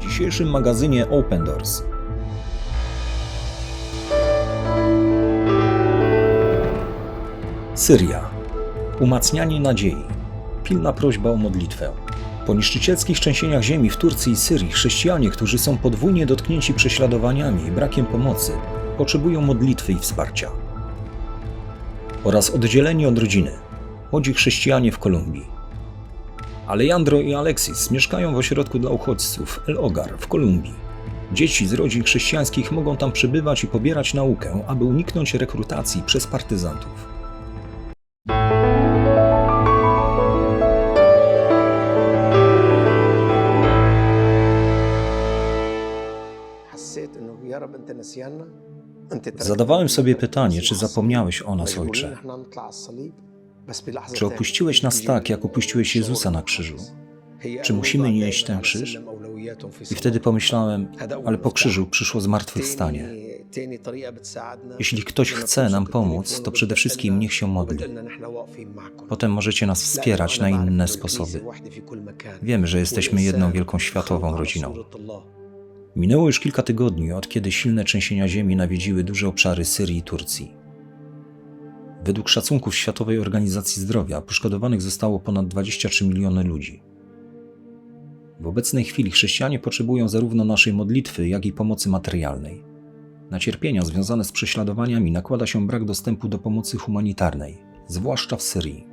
W dzisiejszym magazynie Open Doors Syria. Umacnianie nadziei. Pilna prośba o modlitwę. Po niszczycielskich trzęsieniach ziemi w Turcji i Syrii chrześcijanie, którzy są podwójnie dotknięci prześladowaniami i brakiem pomocy, potrzebują modlitwy i wsparcia. Oraz oddzieleni od rodziny. Młodzi chrześcijanie w Kolumbii. Alejandro i Alexis mieszkają w ośrodku dla uchodźców El Ogar w Kolumbii. Dzieci z rodzin chrześcijańskich mogą tam przebywać i pobierać naukę, aby uniknąć rekrutacji przez partyzantów. Zadawałem sobie pytanie, czy zapomniałeś o nas, ojcze. Czy opuściłeś nas tak, jak opuściłeś Jezusa na krzyżu? Czy musimy nieść ten krzyż? I wtedy pomyślałem, ale po krzyżu przyszło zmartwychwstanie. Jeśli ktoś chce nam pomóc, to przede wszystkim niech się modli. Potem możecie nas wspierać na inne sposoby. Wiemy, że jesteśmy jedną wielką światową rodziną. Minęło już kilka tygodni, od kiedy silne trzęsienia ziemi nawiedziły duże obszary Syrii i Turcji. Według szacunków Światowej Organizacji Zdrowia poszkodowanych zostało ponad 23 miliony ludzi. W obecnej chwili chrześcijanie potrzebują zarówno naszej modlitwy, jak i pomocy materialnej. Na cierpienia związane z prześladowaniami nakłada się brak dostępu do pomocy humanitarnej, zwłaszcza w Syrii.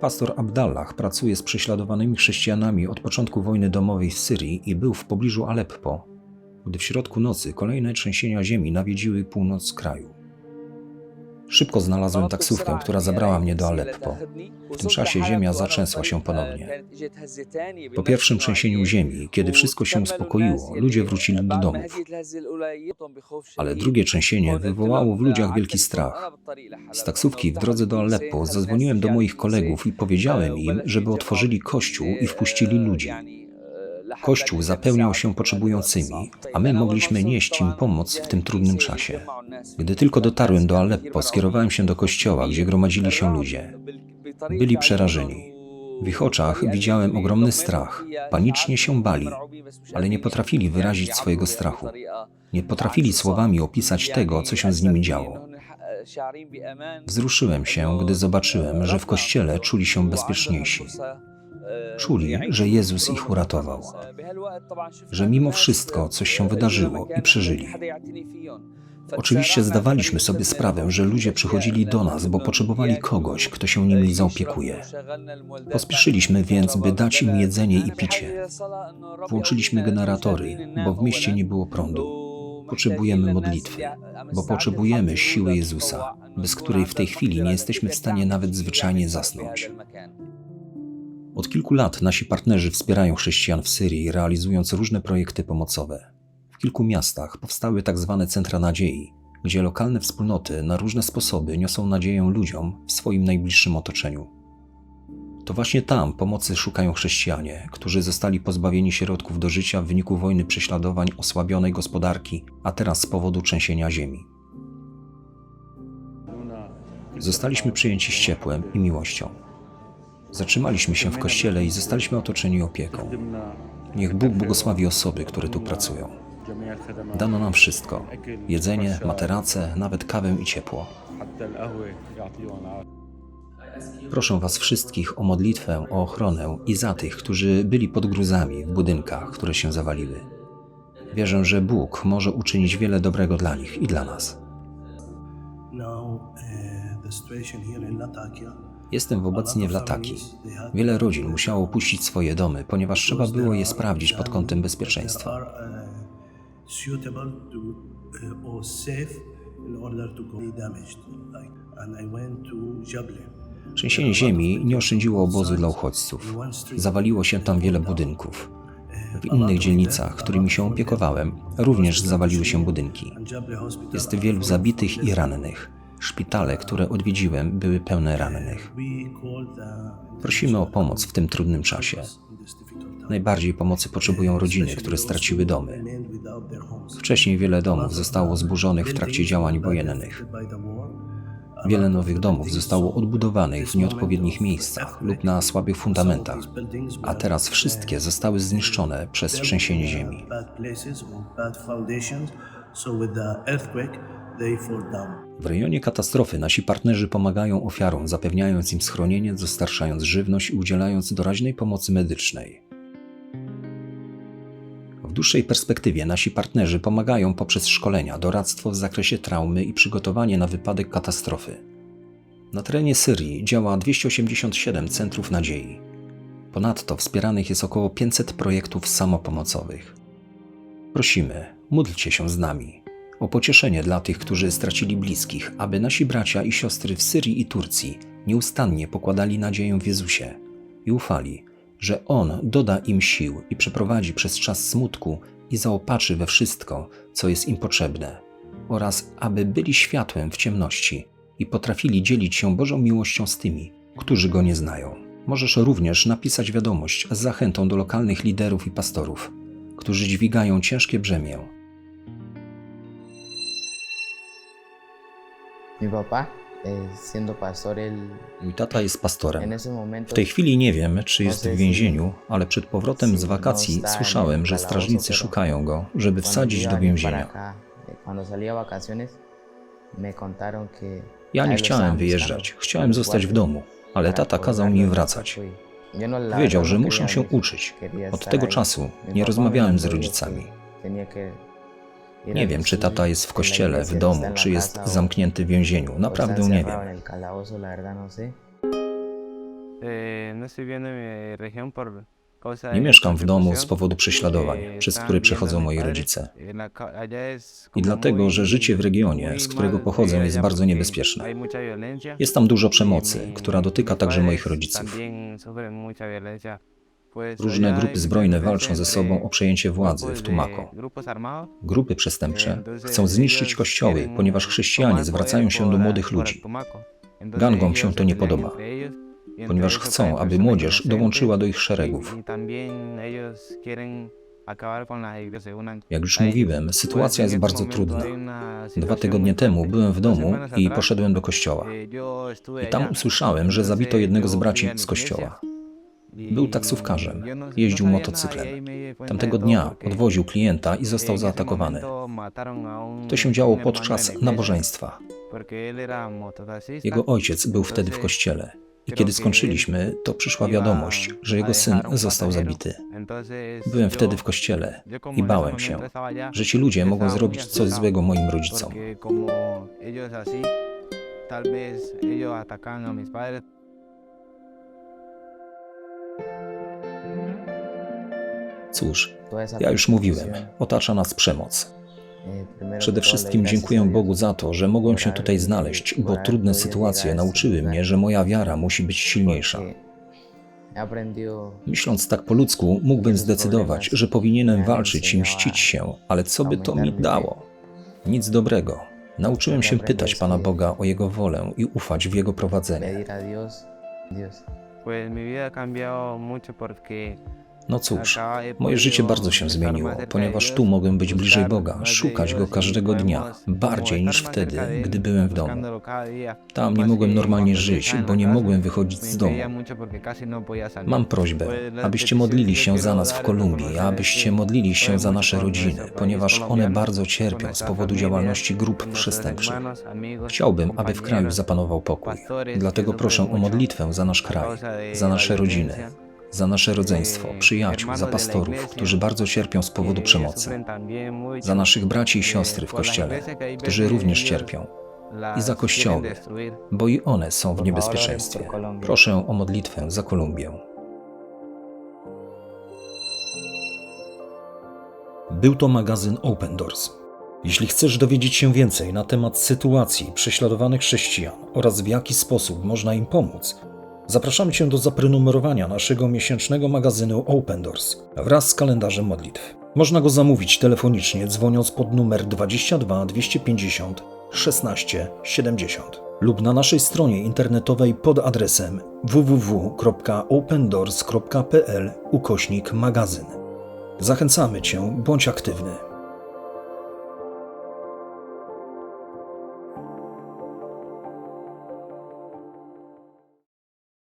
Pastor Abdallah pracuje z prześladowanymi chrześcijanami od początku wojny domowej w Syrii i był w pobliżu Aleppo, gdy w środku nocy kolejne trzęsienia ziemi nawiedziły północ kraju. Szybko znalazłem taksówkę, która zabrała mnie do Aleppo. W tym czasie ziemia zatrzęsła się ponownie. Po pierwszym trzęsieniu ziemi, kiedy wszystko się uspokoiło, ludzie wrócili do domów. Ale drugie trzęsienie wywołało w ludziach wielki strach. Z taksówki w drodze do Aleppo zadzwoniłem do moich kolegów i powiedziałem im, żeby otworzyli kościół i wpuścili ludzi. Kościół zapełniał się potrzebującymi, a my mogliśmy nieść im pomoc w tym trudnym czasie. Gdy tylko dotarłem do Aleppo, skierowałem się do kościoła, gdzie gromadzili się ludzie. Byli przerażeni. W ich oczach widziałem ogromny strach, panicznie się bali, ale nie potrafili wyrazić swojego strachu. Nie potrafili słowami opisać tego, co się z nimi działo. Wzruszyłem się, gdy zobaczyłem, że w kościele czuli się bezpieczniejsi. Czuli, że Jezus ich uratował, że mimo wszystko coś się wydarzyło i przeżyli. Oczywiście zdawaliśmy sobie sprawę, że ludzie przychodzili do nas, bo potrzebowali kogoś, kto się nimi zaopiekuje. Pospieszyliśmy więc, by dać im jedzenie i picie. Włączyliśmy generatory, bo w mieście nie było prądu. Potrzebujemy modlitwy, bo potrzebujemy siły Jezusa, bez której w tej chwili nie jesteśmy w stanie nawet zwyczajnie zasnąć. Od kilku lat nasi partnerzy wspierają chrześcijan w Syrii, realizując różne projekty pomocowe. W kilku miastach powstały tak zwane centra nadziei, gdzie lokalne wspólnoty na różne sposoby niosą nadzieję ludziom w swoim najbliższym otoczeniu. To właśnie tam pomocy szukają chrześcijanie, którzy zostali pozbawieni środków do życia w wyniku wojny prześladowań, osłabionej gospodarki, a teraz z powodu trzęsienia ziemi. Zostaliśmy przyjęci z ciepłem i miłością. Zatrzymaliśmy się w kościele i zostaliśmy otoczeni opieką. Niech Bóg błogosławi osoby, które tu pracują. Dano nam wszystko: jedzenie, materace, nawet kawę i ciepło. Proszę Was wszystkich o modlitwę, o ochronę i za tych, którzy byli pod gruzami w budynkach, które się zawaliły. Wierzę, że Bóg może uczynić wiele dobrego dla nich i dla nas. Now, uh, the situation here in Latakia. Jestem obecnie w Lataki. Wiele rodzin musiało opuścić swoje domy, ponieważ trzeba było je sprawdzić pod kątem bezpieczeństwa. Uh, uh. Trzęsienie ziemi nie oszczędziło obozu dla uchodźców. Zawaliło się tam wiele budynków. W innych dzielnicach, którymi się opiekowałem, również zawaliły się budynki. Jest wielu zabitych i rannych. Szpitale, które odwiedziłem, były pełne rannych. Prosimy o pomoc w tym trudnym czasie. Najbardziej pomocy potrzebują rodziny, które straciły domy. Wcześniej wiele domów zostało zburzonych w trakcie działań wojennych. Wiele nowych domów zostało odbudowanych w nieodpowiednich miejscach lub na słabych fundamentach, a teraz wszystkie zostały zniszczone przez trzęsienie ziemi. W rejonie katastrofy nasi partnerzy pomagają ofiarom, zapewniając im schronienie, dostarczając żywność i udzielając doraźnej pomocy medycznej. W dłuższej perspektywie nasi partnerzy pomagają poprzez szkolenia, doradztwo w zakresie traumy i przygotowanie na wypadek katastrofy. Na terenie Syrii działa 287 centrów nadziei. Ponadto wspieranych jest około 500 projektów samopomocowych. Prosimy, módlcie się z nami o pocieszenie dla tych, którzy stracili bliskich, aby nasi bracia i siostry w Syrii i Turcji nieustannie pokładali nadzieję w Jezusie i ufali, że On doda im sił i przeprowadzi przez czas smutku i zaopatrzy we wszystko, co jest im potrzebne, oraz aby byli światłem w ciemności i potrafili dzielić się Bożą miłością z tymi, którzy Go nie znają. Możesz również napisać wiadomość z zachętą do lokalnych liderów i pastorów, którzy dźwigają ciężkie brzemię Mój tata jest pastorem. W tej chwili nie wiem, czy jest w więzieniu, ale przed powrotem z wakacji słyszałem, że strażnicy szukają go, żeby wsadzić do więzienia. eh, Ja nie chciałem wyjeżdżać, chciałem zostać w domu, ale tata kazał mi wracać. y no, Wiedział, że no muszę się uczyć. Od tego czasu nie rozmawiałem z rodzicami. Nie wiem, czy tata jest w kościele, w domu, czy jest zamknięty w więzieniu. Naprawdę nie wiem. Nie mieszkam w domu z powodu prześladowań, przez które przechodzą moi rodzice. I dlatego, że życie w regionie, z którego pochodzę, jest bardzo niebezpieczne. Jest tam dużo przemocy, która dotyka także moich rodziców. Różne grupy hay zbrojne walczą ze sobą o przejęcie władzy w Tumako. Grupy przestępcze chcą zniszczyć kościoły, ponieważ chrześcijanie zwracają się do młodych ludzi. Gangom się to nie podoba, y ponieważ chcą, aby młodzież dołączyła do ich y- szeregów. y Jak już mówiłem, sytuacja jest bardzo trudna. Dwa tygodnie temu byłem w domu i poszedłem do kościoła. eh, I tam usłyszałem, że zabito jednego z braci z kościoła. Był taksówkarzem, no- no jeździł sabía motocyklem. Tamtego dnia odwoził klienta i został zaatakowany. To się działo podczas nabożeństwa. Jego ojciec był wtedy w kościele. I kiedy skończyliśmy, to przyszła wiadomość, że jego syn został zabity. Byłem wtedy w kościele i bałem się, że ci ludzie mogą zrobić coś złego moim rodzicom. Tal vez ellos atacan a mis padres. Cóż, ja już mówiłem, otacza nas przemoc. eh, Przede wszystkim dziękuję Bogu za to, że mogłem się tutaj znaleźć, bo trudne sytuacje nauczyły mnie, że moja wiara musi być silniejsza. Myśląc tak po ludzku, mógłbym zdecydować, że powinienem walczyć i mścić się, ale co by to mi dało? Nic dobrego. Nauczyłem się pytać Pana Boga o Jego wolę i ufać w Jego prowadzenie. Pues mi vida ha cambiado mucho porque No cóż, moje życie bardzo się zmieniło, ponieważ tu mogłem być bliżej Boga, szukać Go każdego dnia, bardziej niż wtedy, gdy byłem w domu. Tam nie mogłem normalnie żyć, bo nie mogłem wychodzić z domu. Mam prośbę, abyście modlili się za nas w Kolumbii, abyście modlili się za nasze rodziny, ponieważ one bardzo cierpią z powodu działalności grup przestępczych. Chciałbym, aby w kraju zapanował pokój. Dlatego proszę o modlitwę za nasz kraj, za nasze rodziny. Za nasze rodzeństwo, przyjaciół, za pastorów, którzy bardzo cierpią z powodu que przemocy, za naszych braci i siostry w kościele, którzy również cierpią, i za kościoły, bo i one są w niebezpieczeństwie. Proszę o modlitwę za Kolumbię. Był to magazyn Open Doors. Jeśli chcesz dowiedzieć się więcej na temat sytuacji prześladowanych chrześcijan oraz w jaki sposób można im pomóc, zapraszamy Cię do zaprenumerowania naszego miesięcznego magazynu Open Doors wraz z kalendarzem modlitw. Można go zamówić telefonicznie dzwoniąc pod numer 22 250 16 70 lub na naszej stronie internetowej pod adresem www.opendoors.pl ukośnik magazyn. Zachęcamy Cię, bądź aktywny.